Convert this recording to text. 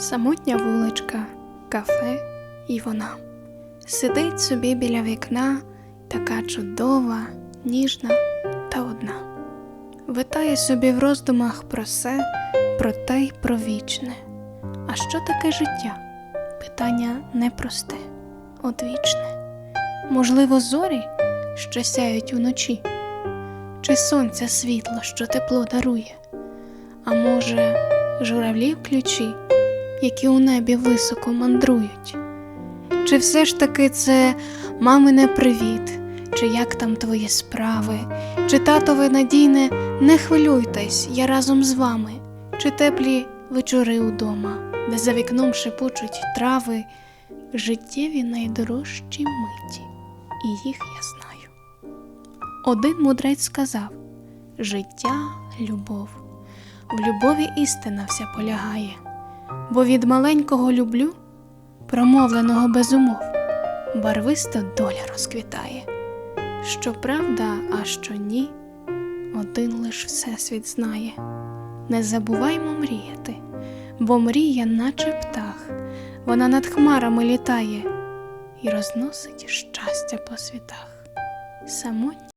Самотня вуличка, кафе і вона. Сидить собі біля вікна, така чудова, ніжна та одна. Витає собі в роздумах про все, про те й про вічне. А що таке життя? Питання непросте, одвічне. Можливо, зорі, що сяють уночі, чи сонця світло, що тепло дарує, а може, журавлі ключі, які у небі високо мандрують? Чи все ж таки це мамине привіт, чи як там твої справи, чи татове надійне не хвилюйтесь, я разом з вами, чи теплі вечори удома, де за вікном шепочуть трави, життєві найдорожчі миті, і їх я знаю. Один мудрець сказав: життя любов, в любові істина вся полягає, бо від маленького люблю, промовленого без умов, барвиста доля розквітає. Що правда, а що ні, один лиш всесвіт знає. Не забуваймо мріяти, бо мрія, наче птах, вона над хмарами літає і розносить щастя по світах. Самотні